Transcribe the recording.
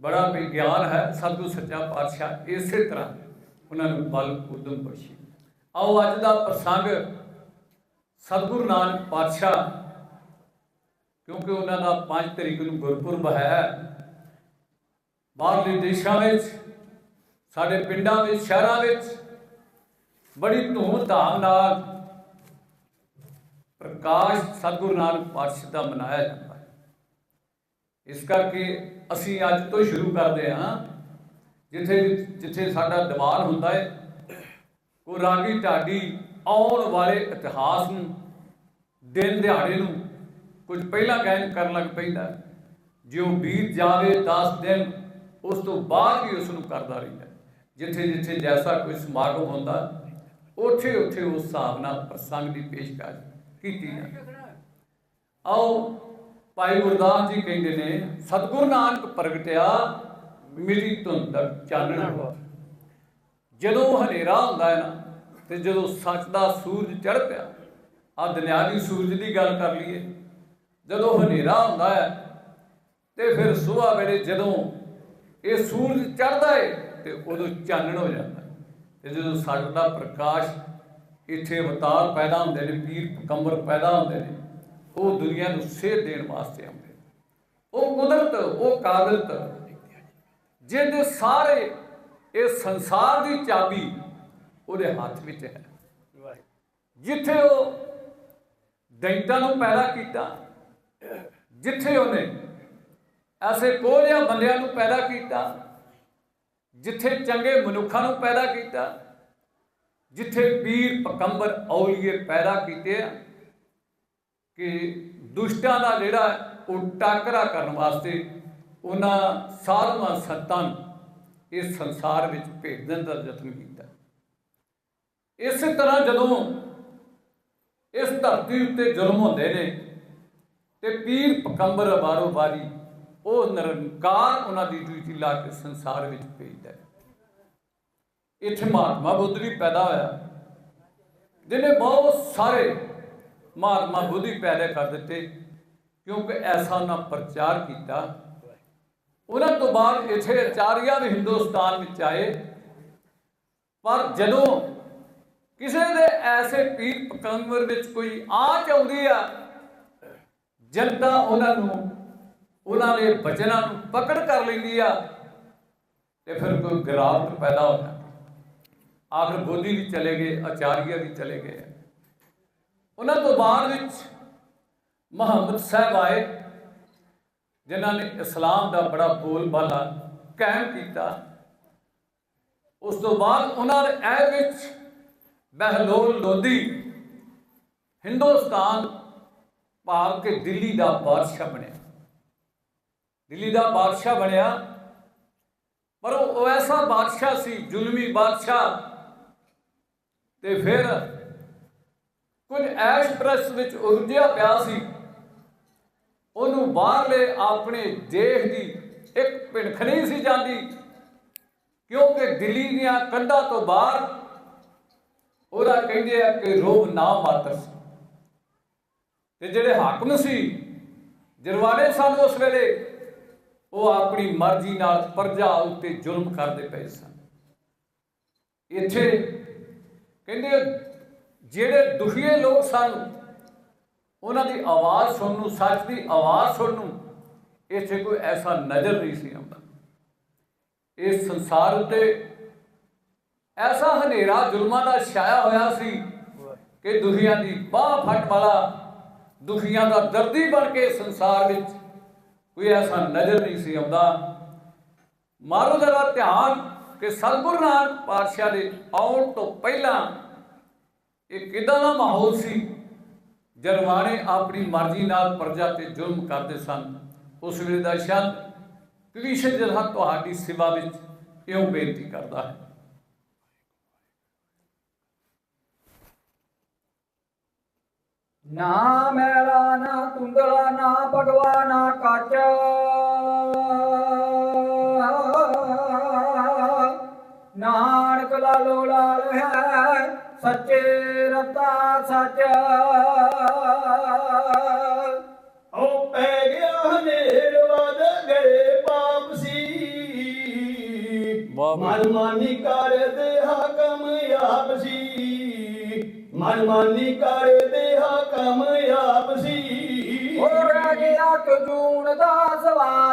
ਬੜਾ ਵਿਗਿਆਨ ਹੈ, ਸਤਿਗੁਰ ਸੱਚਾ ਪਾਤਸ਼ਾਹ ਇਸੇ ਤਰ੍ਹਾਂ ਉਹਨਾਂ ਨੂੰ ਬਲ, ਉਦਮ ਬਖਸ਼ੀ। ਆਓ ਅੱਜ ਦਾ ਪ੍ਰਸੰਗ ਸਤਿਗੁਰੂ ਨਾਨਕ ਪਾਤਸ਼ਾਹ, ਕਿਉਂਕਿ ਉਹਨਾਂ ਦਾ 5 ਤਰੀਕ ਨੂੰ ਗੁਰਪੁਰਬ ਹੈ, ਬਾਹਰਲੇ ਦੇਸ਼ਾਂ ਵਿੱਚ, ਸਾਡੇ ਪਿੰਡਾਂ ਵਿੱਚ, ਸ਼ਹਿਰਾਂ ਵਿੱਚ ਬੜੀ ਧੂਮ-ਧਾਮ ਨਾਲ ਪ੍ਰਕਾਸ਼ ਸਤਿਗੁਰੂ ਨਾਨਕ ਪਾਤਸ਼ਾਹ ਦਾ ਮਨਾਇਆ ਜਾਂਦਾ। ਇਸ ਕਰਕੇ ਅਸੀਂ ਅੱਜ ਤੋਂ ਸ਼ੁਰੂ ਕਰਦੇ ਹਾਂ, ਜਿੱਥੇ ਜਿੱਥੇ ਸਾਡਾ ਦੀਵਾਨ ਹੁੰਦਾ ਹੈ, ਉਹ ਰਾਗੀ ਢਾਡੀ ਆਉਣ ਵਾਲੇ ਇਤਿਹਾਸ ਨੂੰ, ਦਿਨ ਦਿਹਾੜੇ ਨੂੰ ਕੁਝ ਪਹਿਲਾਂ ਗਾਇਨ ਕਰਨ ਲੱਗ ਪੈਂਦਾ ਜਿਉਂ ਬੀਤ ਜਾਵੇ 10 ਦਿਨ, ਉਸ ਤੋਂ ਬਾਅਦ ਵੀ ਉਸ ਨੂੰ ਕਰਦਾ ਰਹਿੰਦਾ ਜਿੱਥੇ ਜਿੱਥੇ ਜੈਸਾ ਕੋਈ ਸਮਾਗਮ ਹੁੰਦਾ, ਉੱਥੇ ਉੱਥੇ ਉਸ ਹਿਸਾਬ ਨਾਲ ਪ੍ਰਸੰਗ ਦੀ ਪੇਸ਼ਕਸ਼ ਕੀਤੀ ਜਾਂਦੀ ਆਓ ਭਾਈ ਗੁਰਦਾਸ ਜੀ ਕਹਿੰਦੇ ਨੇ, ਸਤਿਗੁਰੂ ਨਾਨਕ ਪ੍ਰਗਟਿਆ ਮਿਲੀ ਧੁੰਦ ਚਾਨਣ ਹੋਇਆ ਜਦੋਂ ਹਨੇਰਾ ਹੁੰਦਾ ਹੈ ਨਾ, ਤੇ ਜਦੋਂ ਸੱਚ ਦਾ ਸੂਰਜ ਚੜ੍ਹ ਪਿਆ ਆ ਦੁਨਿਆਵੀ ਸੂਰਜ ਦੀ ਗੱਲ ਕਰ ਲਈਏ। ਜਦੋਂ ਹਨੇਰਾ ਹੁੰਦਾ ਹੈ, ਤੇ ਫਿਰ ਸਵੇਰ ਵੇਲੇ ਜਦੋਂ ਇਹ ਸੂਰਜ ਚੜ੍ਹਦਾ ਏ, ਤੇ ਉਦੋਂ ਚਾਨਣ ਹੋ ਜਾਂਦਾ। ਤੇ ਜਦੋਂ ਸੱਚ ਦਾ ਪ੍ਰਕਾਸ਼ ਇੱਥੇ ਅਵਤਾਰ ਪੈਦਾ ਹੁੰਦੇ ਨੇ, ਪੀਰ ਪਕੰਬਰ ਪੈਦਾ ਹੁੰਦੇ ਨੇ ਉਹ ਦੁਨੀਆ ਨੂੰ ਸੇਧ ਦੇਣ ਵਾਸਤੇ ਆਉਂਦੇ ਉਹ ਕੁਦਰਤ, ਉਹ ਕਾਦਰਤ ਜਿਹਦੇ ਸਾਰੇ ਇਹ ਸੰਸਾਰ ਦੀ ਚਾਬੀ ਉਹਦੇ ਹੱਥ ਵਿੱਚ ਹੈ। ਜਿੱਥੇ ਉਹ ਦੈਂਤਾਂ ਨੂੰ ਪੈਦਾ ਕੀਤਾ, ਜਿੱਥੇ ਉਹਨੇ ਐਸੇ ਕੋਝਿਆਂ ਬੰਦਿਆਂ ਨੂੰ ਪੈਦਾ ਕੀਤਾ, ਜਿੱਥੇ ਚੰਗੇ ਮਨੁੱਖਾਂ ਨੂੰ ਪੈਦਾ ਕੀਤਾ, ਜਿੱਥੇ ਪੀਰ ਪਕੰਬਰ ਔਲੀਏ ਪੈਦਾ ਕੀਤੇ ਆ ਕਿ ਦੁਸ਼ਟਾਂ ਦਾ ਜਿਹੜਾ ਉਹ ਟਾਕਰਾ ਕਰਨ ਵਾਸਤੇ ਉਹਨਾਂ ਸਾਧੂਆਂ ਸੰਤਾਂ ਨੂੰ ਇਸ ਸੰਸਾਰ ਵਿੱਚ ਭੇਜਣ ਦਾ ਯਤਨ ਕੀਤਾ। ਇਸੇ ਤਰ੍ਹਾਂ ਜਦੋਂ ਇਸ ਧਰਤੀ ਉੱਤੇ ਜ਼ੁਲਮ ਹੁੰਦੇ ਨੇ ਤੇ ਪੀਰ ਪਕੰਬਰ ਬਾਰੋ ਬਾਰੀ ਉਹ ਨਿਰੰਕਾਰ ਉਹਨਾਂ ਦੀ ਡਿਊਟੀ ਲਾ ਕੇ ਸੰਸਾਰ ਵਿੱਚ ਭੇਜਦਾ ਇੱਥੇ ਮਹਾਤਮਾ ਬੁੱਧ ਵੀ ਪੈਦਾ ਹੋਇਆ। ਜਿਹਨੇ ਬਹੁਤ ਸਾਰੇ ਮਹਾਤਮਾ ਬੁੱਧ ਪੈਦਾ ਕਰ ਦਿੱਤੇ, ਕਿਉਂਕਿ ਐਸਾ ਉਹਨਾਂ ਪ੍ਰਚਾਰ ਕੀਤਾ। ਉਹਨਾਂ ਤੋਂ ਬਾਅਦ ਇੱਥੇ ਆਚਾਰੀਆ ਵੀ ਹਿੰਦੁਸਤਾਨ ਵਿੱਚ ਆਏ। ਪਰ ਜਦੋਂ ਕਿਸੇ ਦੇ ਐਸੇ ਪੀਰ ਪਕੰਬਰ ਵਿੱਚ ਕੋਈ ਆਂਚ ਆਉਂਦੀ ਆ, ਜਨਤਾ ਉਹਨਾਂ ਨੂੰ, ਉਹਨਾਂ ਦੇ ਬਚਨਾਂ ਨੂੰ ਪਕੜ ਕਰ ਲੈਂਦੀ ਆ ਤੇ ਫਿਰ ਕੋਈ ਗਿਰਾਵਟ ਪੈਦਾ ਹੁੰਦਾ ਜਾਂਦੀ। ਆਖਰ ਬੋਧੀ ਵੀ ਚਲੇ ਗਏ, ਆਚਾਰੀਆ ਵੀ ਚਲੇ ਗਏ। ਉਹਨਾਂ ਤੋਂ ਬਾਅਦ ਵਿੱਚ ਮੁਹੰਮਦ ਸਾਹਿਬ ਆਏ, ਜਿਨ੍ਹਾਂ ਨੇ ਇਸਲਾਮ ਦਾ ਬੜਾ ਬੋਲਬਾਲਾ ਕਾਇਮ ਕੀਤਾ। ਉਸ ਤੋਂ ਬਾਅਦ ਉਹਨਾਂ ਦੇ ਐ ਵਿੱਚ ਬਹਿਲੋਲ ਲੋਧੀ, ਹਿੰਦੁਸਤਾਨ ਭਾਵ ਕਿ ਦਿੱਲੀ ਦਾ ਬਾਦਸ਼ਾਹ ਬਣਿਆ। ਦਿੱਲੀ ਦਾ ਬਾਦਸ਼ਾਹ ਬਣਿਆ, ਪਰ ਉਹ ਉਹ ਐਸਾ ਬਾਦਸ਼ਾਹ ਸੀ, ਜ਼ੁਲਮੀ ਬਾਦਸ਼ਾਹ, ਤੇ ਫਿਰ ਕੁਝ ਐਸ਼ ਪ੍ਰਸ ਵਿੱਚ ਉਲਝਿਆ ਪਿਆ ਸੀ। ਉਹਨੂੰ ਬਾਹਰਲੇ ਆਪਣੇ ਦੇਸ਼ ਦੀ ਇੱਕ ਭਿਣਖ ਨਹੀਂ ਸੀ ਜਾਂਦੀ, ਕਿਉਂਕਿ ਦਿੱਲੀ ਦੀਆਂ ਕੰਧਾਂ ਤੋਂ ਬਾਹਰ ਉਹਦਾ ਕਹਿੰਦੇ ਆ ਕਿ ਰੋਬ ਨਾ ਮਾਤਰ ਸੀ। ਤੇ ਜਿਹੜੇ ਹਾਕਮ ਸੀ, ਜਰਵਾਲੇ ਸਨ ਉਸ ਵੇਲੇ, ਉਹ ਆਪਣੀ ਮਰਜ਼ੀ ਨਾਲ ਪ੍ਰਜਾ ਉੱਤੇ ਜ਼ੁਲਮ ਕਰਦੇ ਪਏ ਸਨ। ਇੱਥੇ ਕਹਿੰਦੇ ਜਿਹੜੇ ਦੁਖੀਏ ਲੋਕ ਸਨ, ਉਹਨਾਂ ਦੀ ਆਵਾਜ਼ ਸੁਣਨ ਨੂੰ ਸੱਚ ਦੀ ਆਵਾਜ਼ ਸੁਣਨ ਨੂੰ ਇੱਥੇ ਕੋਈ ਐਸਾ ਨਜ਼ਰ ਨਹੀਂ ਸੀ ਆਉਂਦਾ। ਇਸ ਸੰਸਾਰ ਉੱਤੇ ਐਸਾ ਹਨੇਰਾ, ਜ਼ੁਲਮਾਂ ਦਾ ਛਾਇਆ ਹੋਇਆ ਸੀ ਕਿ ਦੁਖੀਆਂ ਦੀ ਬਾਹ ਫਟ ਵਾਲਾ, ਦੁਖੀਆਂ ਦਾ ਦਰਦੀ ਬਣ ਕੇ ਸੰਸਾਰ ਵਿੱਚ ਕੋਈ ਐਸਾ ਨਜ਼ਰ ਨਹੀਂ ਸੀ ਆਉਂਦਾ। ਮਾਰੋ ਜਰਾ ਧਿਆਨ ਕਿ ਸਤਿਗੁਰੂ ਨਾਨਕ ਪਾਤਸ਼ਾਹ ਦੇ ਆਉਣ ਤੋਂ ਪਹਿਲਾਂ ਇਹ ਕਿਦਾਂ ਦਾ ਮਾਹੌਲ ਸੀ? ਜਰਵਾਣੇ ਆਪਣੀ ਮਰਜ਼ੀ ਨਾਲ ਪ੍ਰਜਾ ਤੇ ਜ਼ੁਲਮ ਕਰਦੇ ਸਨ। ਉਸ ਵੇਲੇ ਦਾ ਸ਼ਬਦ ਕ੍ਰਿਸ਼ਨ ਜਿਹੜਾ ਤੁਹਾਡੀ ਸੇਵਾ ਵਿੱਚ ਇਉਂ ਬੇਨਤੀ ਕਰਦਾ ਹੈ। ਨਾ ਮੈਲਾ, ਨਾ ਤੁੰਗਲਾ ਨਾ ਪਗਵਾ ਨਾ ਕੱਚ। ਨਾਨਕ ਲਾਲੋ ਲਾਲ ਹੈ। ਸੱਚੇ ਰਤਾ ਸੱਚ। ਉਹ ਪੈ ਗਿਆ ਹਨੇਰ ਵਧ ਗਏ ਪਾਪ ਸੀ। ਮਨਮਾਨੀ ਕਰਦੇ ਹਾਕਮ ਆਪ ਸੀ। ਮਨਮਾਨੀ ਕਰਦੇ ਹਾਕਮ ਆਪ ਸੀ। ਹੋ ਰਹਿ ਗਿਆ ਕਜੂਨ ਦਾ ਸਵਾਲ।